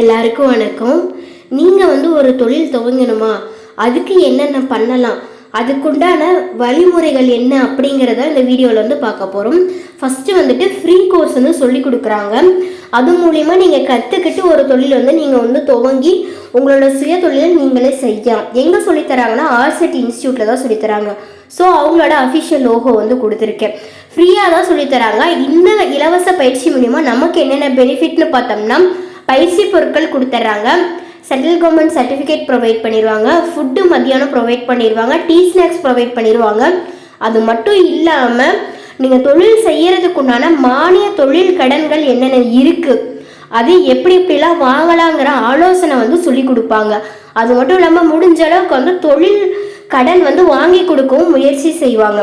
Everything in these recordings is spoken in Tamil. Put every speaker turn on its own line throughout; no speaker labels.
எல்லாருக்கும் வணக்கம். நீங்கள் வந்து ஒரு தொழில் துவங்கணுமா? அதுக்கு என்னென்ன பண்ணலாம்? அதுக்குண்டான வழிமுறைகள் என்ன அப்படிங்கிறத இந்த வீடியோவில் வந்து பார்க்க போகிறோம் ஃபஸ்ட்டு வந்துட்டு ஃப்ரீ கோர்ஸ் வந்து சொல்லி கொடுக்குறாங்க. அது மூலிமா நீங்கள் கற்றுக்கிட்டு ஒரு தொழில் வந்து நீங்கள் வந்து துவங்கி உங்களோட சுய தொழிலை நீங்களே செய்யலாம். எங்கே சொல்லித்தராங்கன்னா ஆர்செட் இன்ஸ்டியூட்டில் தான் சொல்லித்தராங்க ஸோ அவங்களோட அஃபிஷியல் லோகோ வந்து கொடுத்துருக்கேன். ஃப்ரீயாக தான் சொல்லித்தராங்க இந்த இலவச பயிற்சி மூலிமா நமக்கு என்னென்ன பெனிஃபிட்னு பார்த்தோம்னா பயிற்சி பொருட்கள் கொடுத்துட்றாங்க சென்ட்ரல் கவர்மெண்ட் சர்டிஃபிகேட் ப்ரொவைட் பண்ணிடுவாங்க ஃபுட்டு மத்தியானம் ப்ரொவைட் பண்ணிடுவாங்க டீ ஸ்நாக்ஸ் ப்ரொவைட் பண்ணிடுவாங்க அது மட்டும் இல்லாமல் நீங்கள் தொழில் செய்கிறதுக்கு உண்டான மானிய தொழில் கடன்கள் என்னென்ன இருக்குது அது எப்படி எப்படிலாம் வாங்கலாங்கிற ஆலோசனை வந்து சொல்லி கொடுப்பாங்க. அது மட்டும் இல்லாமல் முடிஞ்ச அளவுக்கு வந்து தொழில் கடன் வந்து வாங்கி கொடுக்கவும் முயற்சி செய்வாங்க.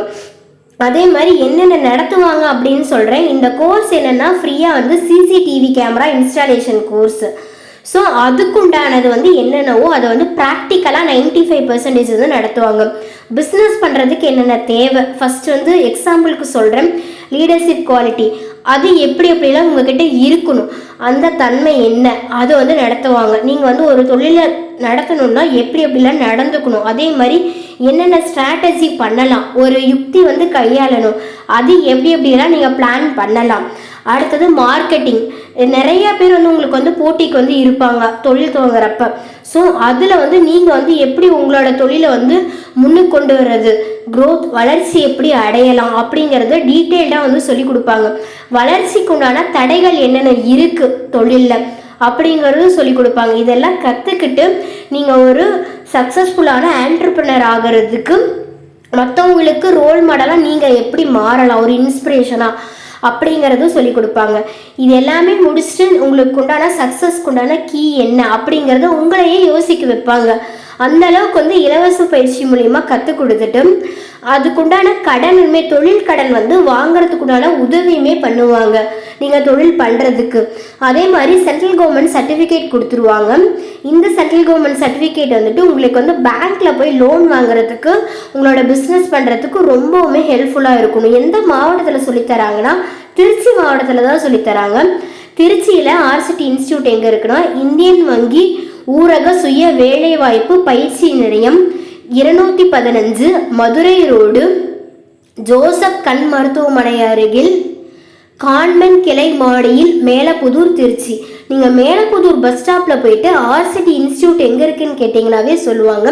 அதே மாதிரி என்னென்ன நடத்துவாங்க அப்படின்னு சொல்கிறேன் இந்த கோர்ஸ் என்னென்னா ஃப்ரீயாக வந்து CCTV camera installation course so அதுக்குண்டானது வந்து என்னென்னவோ அதை வந்து ப்ராக்டிக்கலாக நைன்டி ஃபைவ் பர்சன்டேஜ் வந்து நடத்துவாங்க. பிஸ்னஸ் பண்ணுறதுக்கு என்னென்ன தேவை? ஃபஸ்ட் வந்து எக்ஸாம்பிளுக்கு சொல்கிறேன் லீடர்ஷிப் குவாலிட்டி அது எப்படி எப்படிலாம் உங்ககிட்ட இருக்கணும். அந்த தன்மை என்ன? அதை வந்து நடத்துவாங்க. நீங்கள் வந்து ஒரு தொழிலை நடத்தணும்னா எப்படி எப்படிலாம் நடந்துக்கணும்? அதே மாதிரி என்னென்ன ஸ்ட்ராட்டஜி பண்ணலாம்? ஒரு யுக்தி வந்து கையாளணும். அது எப்படி எப்படிலாம் நீங்கள் பிளான் பண்ணலாம்? அடுத்தது மார்க்கெட்டிங் நிறைய பேர் வந்து உங்களுக்கு வந்து போட்டிக்கு வந்து இருப்பாங்க தொழில் துவங்குறப்ப. ஸோ அதில் வந்து நீங்கள் வந்து எப்படி உங்களோட தொழிலை வந்து முன்னுக்கு கொண்டு வர்றது? க்ரோத் வளர்ச்சி எப்படி அடையலாம் அப்படிங்கிறத டீட்டெயில்டாக வந்து சொல்லி கொடுப்பாங்க. வளர்ச்சிக்கு உண்டான தடைகள் என்னென்ன இருக்குது தொழிலில் அப்படிங்கிறது சொல்லி கொடுப்பாங்க. இதெல்லாம் கற்றுக்கிட்டு நீங்கள் ஒரு சக்ஸஸ்ஃபுல்லான ஆண்டர்பிரினர் ஆகிறதுக்கு மற்றவங்களுக்கு ரோல் மாடலாக நீங்கள் எப்படி மாறலாம் ஒரு இன்ஸ்பிரேஷனாக அப்படிங்கிறதும் சொல்லி கொடுப்பாங்க. இது எல்லாமே முடிச்சுட்டு உங்களுக்கு உண்டான சக்ஸஸ்க்கு உண்டான கீ என்ன அப்படிங்கிறத உங்களையே யோசிக்க வைப்பாங்க. அந்த அளவுக்கு வந்து இலவச பயிற்சி மூலிமா கற்றுக் கொடுத்துட்டு அதுக்குண்டான கடனுமே தொழில் கடன் வந்து வாங்குறதுக்குண்டான உதவியுமே பண்ணுவாங்க. நீங்கள் தொழில் பண்ணுறதுக்கு அதே மாதிரி சென்ட்ரல் கவர்மெண்ட் சர்டிஃபிகேட் கொடுத்துருவாங்க. இந்த சென்ட்ரல் கவர்மெண்ட் சர்டிஃபிகேட் வந்துட்டு உங்களுக்கு வந்து பேங்க்கில் போய் லோன் வாங்குறதுக்கு உங்களோட பிஸ்னஸ் பண்ணுறதுக்கு ரொம்பவுமே ஹெல்ப்ஃபுல்லாக இருக்கணும். எந்த மாவட்டத்தில் சொல்லித்தராங்கன்னா திருச்சி மாவட்டத்தில் தான் சொல்லித்தராங்க திருச்சியில் ஆர்சிட்டி இன்ஸ்டியூட் எங்கே இருக்குன்னா இந்தியன் வங்கி ஊரக சுய வேலைவாய்ப்பு பயிற்சி நிலையம் இருநூத்தி பதினஞ்சு மதுரை ரோடு ஜோசப் கண் மருத்துவமனை அருகில் கான்வென்ட் கிளை மாடியில் மேலப்புதூர் திருச்சி. நீங்கள் மேலப்புதூர் பஸ் ஸ்டாப்பில் போயிட்டு ஆர்சிட்டி இன்ஸ்டியூட் எங்கே இருக்குன்னு கேட்டிங்கனாவே சொல்லுவாங்க.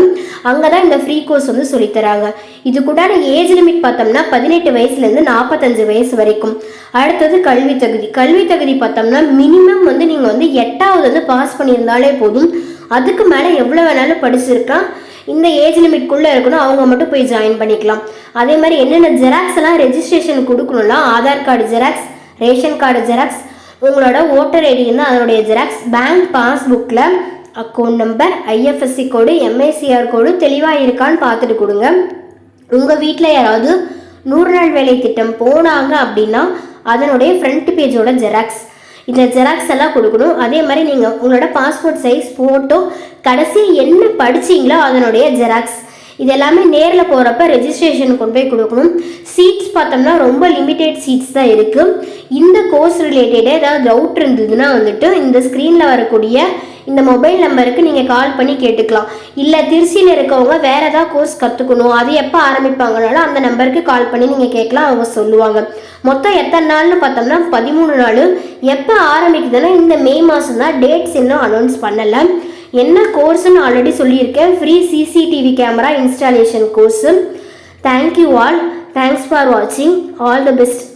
அங்கே தான் இந்த ஃப்ரீ கோர்ஸ் வந்து சொல்லித்தராங்க இது கூட ஏஜ் லிமிட் பார்த்தோம்னா பதினெட்டு வயசுலேருந்து நாற்பத்தஞ்சு வயசு வரைக்கும். அடுத்தது கல்வி தகுதி. கல்வி தகுதி பார்த்தோம்னா மினிமம் வந்து நீங்கள் வந்து எட்டாவது வந்து பாஸ் பண்ணியிருந்தாலே போதும். அதுக்கு மேலே எவ்வளோ வேணாலும் படிச்சிருக்கலாம். இந்த ஏஜ் லிமிட்குள்ளே இருக்கணும். அவங்க மட்டும் போய் ஜாயின் பண்ணிக்கலாம். அதே மாதிரி என்னென்ன ஜெராக்ஸ் எல்லாம் ரெஜிஸ்ட்ரேஷன் கொடுக்கணும்னா Aadhaar card xerox ration card xerox உங்களோட ஓட்டர் ஐடி வந்து அதனுடைய xerox bank பாஸ்புக்கில் account number IFSC code MICR code தெளிவாக இருக்கான்னு பார்த்துட்டு கொடுங்க. உங்கள் வீட்டில் யாராவது நூறு நாள் வேலை திட்டம் போனாங்க அப்படின்னா அதனுடைய ஃப்ரண்ட் பேஜோட ஜெராக்ஸ் இந்த ஜெராக்ஸ் எல்லாம் கொடுக்கணும். அதே மாதிரி நீங்கள் உங்களோட பாஸ்போர்ட் சைஸ் ஃபோட்டோ கடைசி என்ன படிச்சீங்களோ அதனுடைய ஜெராக்ஸ் இது எல்லாமே நேரில் போகிறப்ப ரெஜிஸ்ட்ரேஷன் கொண்டு போய் கொடுக்கணும். சீட்ஸ் பார்த்தோம்னா ரொம்ப லிமிட்டெட் சீட்ஸ் தான் இருக்குது இந்த கோர்ஸ் ரிலேட்டடாக ஏதாவது டவுட் இருந்ததுன்னா வந்துட்டு இந்த ஸ்க்ரீனில் வரக்கூடிய இந்த மொபைல் நம்பருக்கு நீங்கள் கால் பண்ணி கேட்டுக்கலாம். இல்லை திருச்சியில் இருக்கவங்க வேறு ஏதாவது கோர்ஸ் கற்றுக்கணும் அது எப்போ ஆரம்பிப்பாங்கனாலும் அந்த நம்பருக்கு கால் பண்ணி நீங்கள் கேட்கலாம் அவங்க சொல்லுவாங்க. மொத்தம் எத்தனை நாள்னு பார்த்தோம்னா பதிமூணு நாள். எப்போ ஆரம்பிக்குதுன்னா இந்த மே மாதம் தான் டேட்ஸ் இன்னும் அனௌன்ஸ் பண்ணலை. என்ன கோர்ஸ்னு ஆல்ரெடி சொல்லியிருக்கேன். Free CCTV camera installation course thank you all thanks for வாட்சிங் ஆல் த பெஸ்ட்